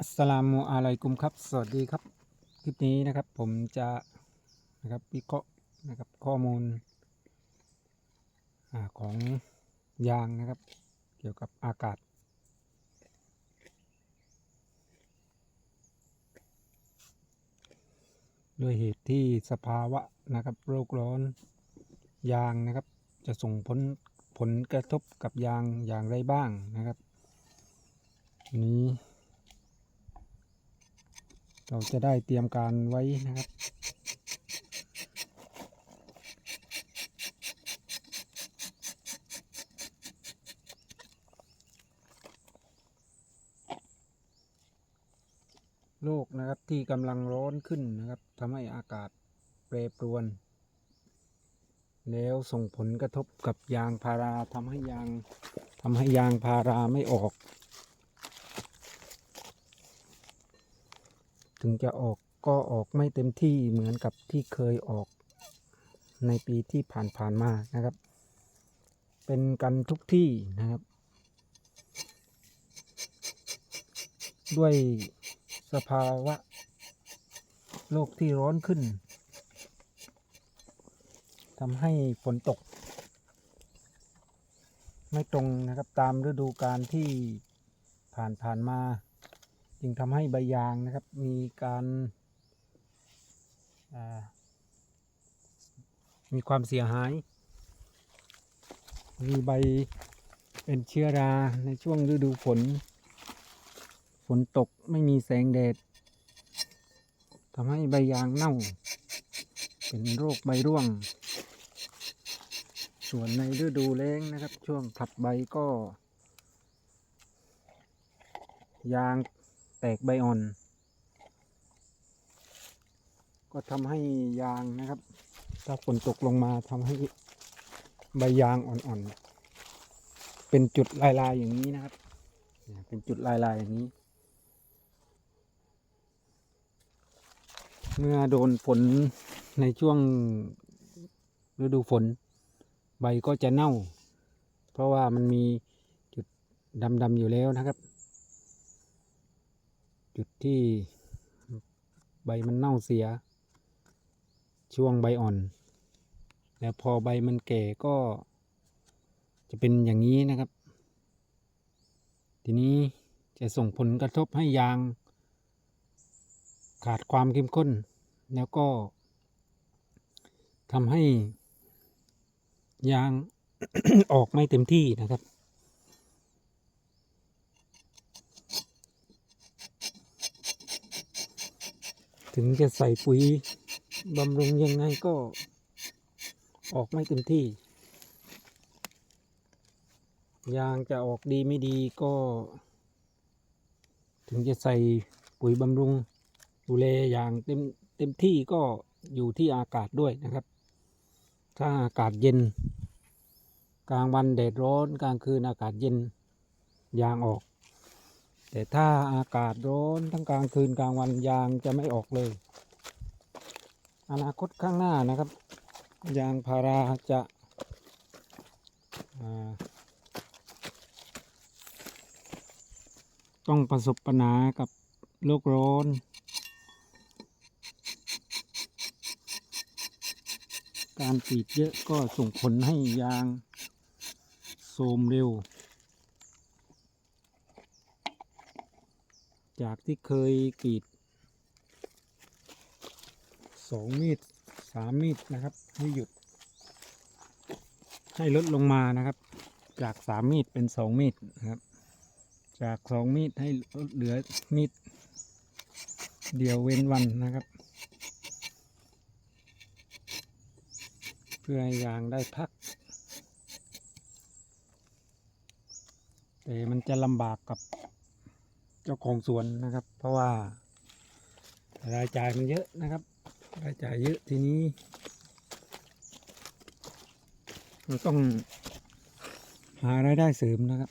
อัสสลามุอะลัยกุมครับ สวัสดีครับ คลิปนี้นะครับผมจะนะครับวิเคราะห์นะครับข้อมูลอาของยางนะครับ เกี่ยวกับอากาศ ด้วยเหตุที่สภาวะนะครับโลกร้อนยางนะครับ จะส่งผลผลกระทบกับยางอย่างไรบ้างนะครับนนี้ เราจะได้เตรียมการไว้นะครับ โลกนะครับที่กำลังร้อนขึ้นนะครับทำให้อากาศแปรปรวน แล้วส่งผลกระทบกับยางพาราทำให้ยางทำให้ยางพาราไม่ออก ถึงจะออกก็ออกไม่เต็มที่เหมือนกับที่เคยออกในปีที่ผ่านๆมานะครับ เป็นกันทุกที่นะครับ ด้วยสภาวะโลกที่ร้อนขึ้นทำให้ฝนตก ไม่ตรงนะครับตามฤดูกาลที่ผ่านผ่านๆมา จึงทำให้ใบยางนะครับมีการามีความเสียหาย มีใบเป็นเชื้อราในช่วงฤดูฝน ฝนตกไม่มีแสงแดดทำให้ใบยางเน่า เป็นโรคใบร่วง ส่วนในฤดูแล้งนะครับ ช่วงผลัดใบก็ ยาง แตกใบอ่อน ก็ทำให้ยางนะครับ ถ้าฝนตกลงมาทำให้ใบยางอ่อนๆ เป็นจุดลายๆอย่างนี้นะครับ เป็นจุดลายๆอย่างนี้ เมื่อโดนฝนในช่วงฤดูฝน ใบก็จะเน่า เพราะว่ามันมีจุดดำๆอยู่แล้วนะครับ จุดที่ใบมันเน่าเสีย ช่วงใบอ่อน แล้วพอใบมันแก่ก็จะเป็นอย่างนี้นะครับ ทีนี้จะส่งผลกระทบให้ยาง ขาดความเข้มข้น แล้วก็ทำให้ยางออกไม่เต็มที่นะครับ ถึงจะใส่ปุ๋ยบำรุงยังไงก็ออกไม่เต็มที่ ยางจะออกดีไม่ดีก็ ถึงจะใส่ปุ๋ยบำรุงดูแลอย่างเต็มเต็มที่ก็อยู่ที่อากาศด้วยนะครับ ถ้าอากาศเย็น กลางวันแดดร้อนกลางคืนอากาศเย็นยางออก แต่ถ้าอากาศร้อนทั้งกลางคืนกลางวันยางจะไม่ออกเลย อนาคตข้างหน้านะครับ ยางพาราจะาต้องประสบปัญหากับโลกร้อนการกรีดเยอะก็ส่งผลให้ยางโทรมเร็ว จากที่เคยกรีดสองมีดสามมีดนะครับ ให้หยุด ให้ลดลงมานะครับ จากสามมีดเป็นสองมีดนะครับ จากสองมีดให้ลดเหลือมีดเดียวเว้นวันนะครับ เพื่อให้ยางได้พัก แต่มันจะลำบากกับ เจ้าของสวนนะครับ เพราะว่า รายจ่ายมันเยอะนะครับ รายจ่ายเยอะทีนี้เราต้องหารายได้เสริมนะครับ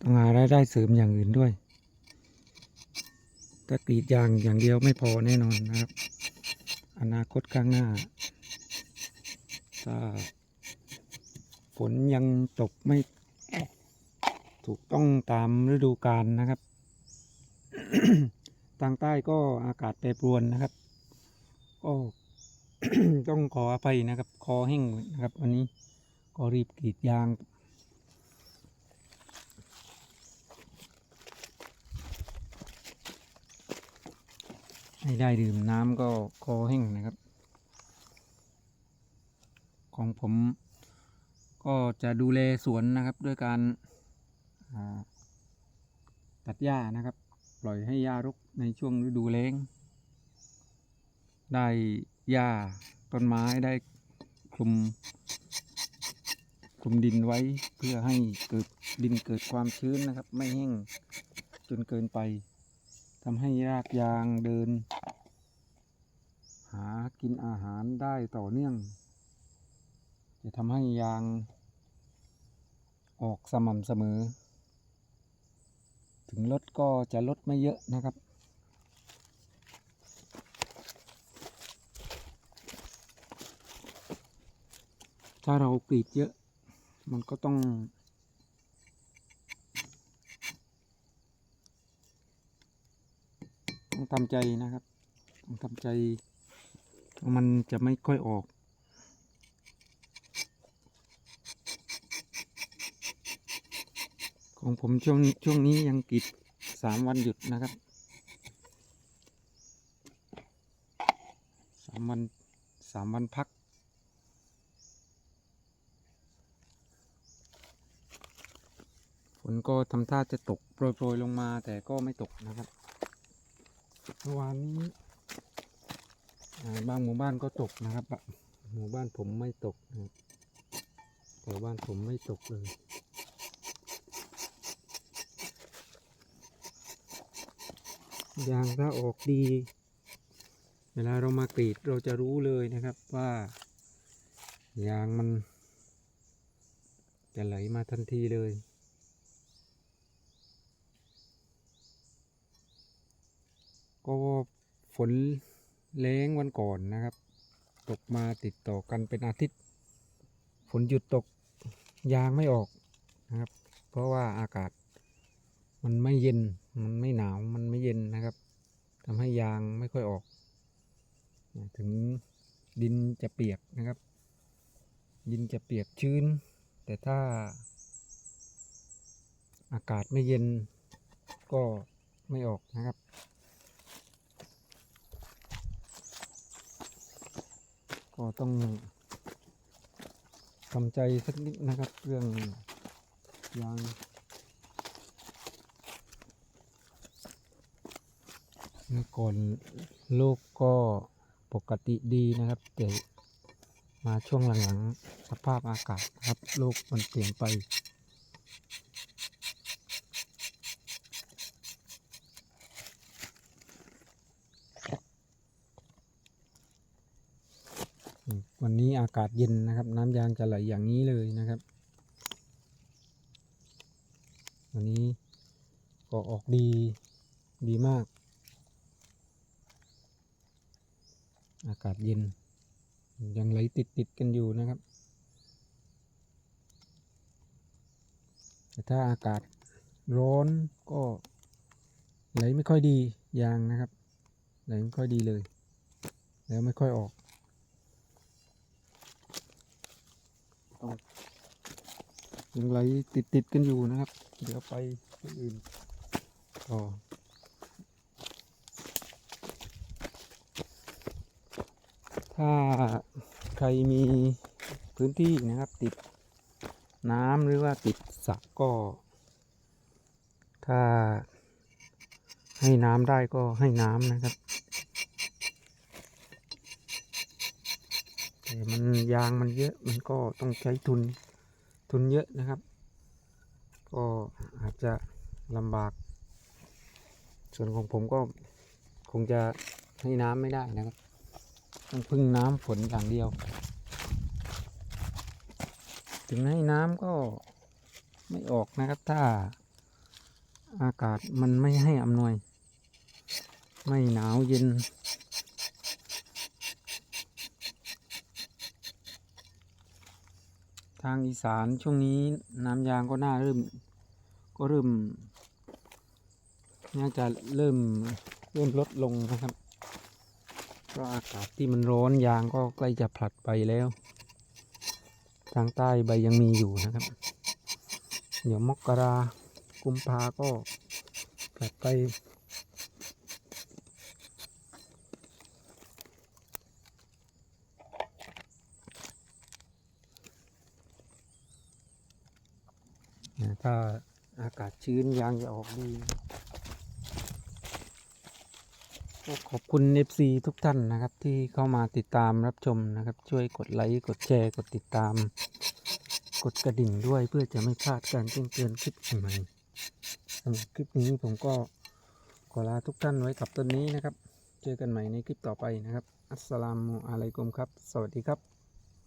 ต้องหารายได้เสริมอย่างอื่นด้วยถ้ากรีดยางอย่างเดียวไม่พอแน่นอนนะครับ อนาคตข้างหน้าถ้าฝนยังตกไม่ ถูกต้องตามฤดูกาลนะครับ ทางใต้ก็อากาศแปรปรวนนะครับ ก็ต้องขออภัยนะครับ คอแห้งนะครับ วันนี้ก็รีบกรีดยางให้ได้ดื่มน้ำก็คอแห้งนะครับ ของผมก็จะดูแลสวนนะครับด้วยการ ตัดหญ้านะครับ ปล่อยให้หญ้ารกในช่วงฤดูแล้ง ได้หญ้าต้นไม้ได้คลุมคลุมดินไว้เพื่อให้เกิดดินเกิดความชื้นนะครับ ไม่แห้งจนเกินไปทำให้รากยางเดิน หากินอาหารได้ต่อเนื่อง จะทำให้ยางออกสม่ำเสมอ ถึงลดก็จะลดไม่เยอะนะครับ ถ้าเรากรีดเยอะ มันก็ต้อง ต้องทำใจนะครับ ต้องทำใจ มันจะไม่ค่อยออก ของผมช่วงช่วงนี้ยังกรีดสามวันหยุดนะครับสามวันสามวันพัก ฝนก็ทำท่าจะตกโปรยๆลงมาแต่ก็ไม่ตกนะครับเมื่อวานนี้บางหมู่บ้านก็ตกนะครับหมู่บ้านผมไม่ตกนะแต่บ้านผมไม่ตกเลย ยางถ้าออกดี เวลาเรามากรีดเราจะรู้เลยนะครับว่ายางมัน จะไหลมาทันทีเลย ก็ฝนแล้งวันก่อนนะครับ ตกมาติดต่อกันเป็นอาทิตย์ ฝนหยุดตกยางไม่ออกนะครับ เพราะว่าอากาศมันไม่เย็น มันไม่หนาวมันไม่เย็นนะครับทำให้ยางไม่ค่อยออก ถึงดินจะเปียกนะครับ ดินจะเปียกชื้น แต่ถ้าอากาศไม่เย็นก็ไม่ออกนะครับ ก็ต้องทำใจสักนิดนะครับเรื่องยาง เมื่อก่อนลูกก็ปกติดีนะครับ แต่มาช่วงหลังๆสภาพอากาศครับโลกมันเปลี่ยนไป วันนี้อากาศเย็นนะครับ น้ำยางจะไหลอย่างนี้เลยนะครับ วันนี้ก็ออกดีดีมาก อากาศเย็น ยังไหลติดติดกันอยู่นะครับ แต่ถ้าอากาศร้อนก็ไหลไม่ค่อยดียางนะครับ ไหลไม่ค่อยดีเลย แล้วไม่ค่อยออกยังไหลติดติดกันอยู่นะครับ เดี๋ยวไปที่อื่นต่อ ถ้าใครมีพื้นที่นะครับติดน้ำหรือว่าติดสระก็ ถ้าให้น้ำได้ก็ให้น้ำนะครับแต่มันยางมันเยอะมันก็ต้องใช้ทุนทุนเยอะนะครับ ก็อาจจะลำบาก ส่วนของผมก็คงจะให้น้ำไม่ได้นะครับ ต้องพึ่งน้ำฝนอย่างเดียว ถึงให้น้ำก็ไม่ออกนะครับ ถ้าอากาศมันไม่ให้อำนวย ไม่หนาวเย็น ทางอีสานช่วงนี้น้ำยางก็น่าเริ่ม ก็เริ่ม น่าจะเริ่มเริ่มลดลงนะครับ เพราะอากาศที่มันร้อนยางก็ใกล้จะผลัดไปแล้ว ทางใต้ใบยังมีอยู่นะครับ เดี๋ยวมกรากุมภาก็ผลัดไปถ้าอากาศชื้นยางจะออกดี ขอบคุณ FC ทุกท่านนะครับที่เข้ามาติดตามรับชมนะครับ ช่วยกดไลค์กดแชร์กดติดตาม กดกระดิ่งด้วยเพื่อจะไม่พลาดการแจ้งเตือนคลิปใหม่สำหรับคลิปนี้ผมก็ขอลาทุกท่านไว้กับต้นนี้นะครับ เจอกันใหม่ในคลิปต่อไปนะครับ อัสสลามุอะลัยกุมครับ สวัสดีครับ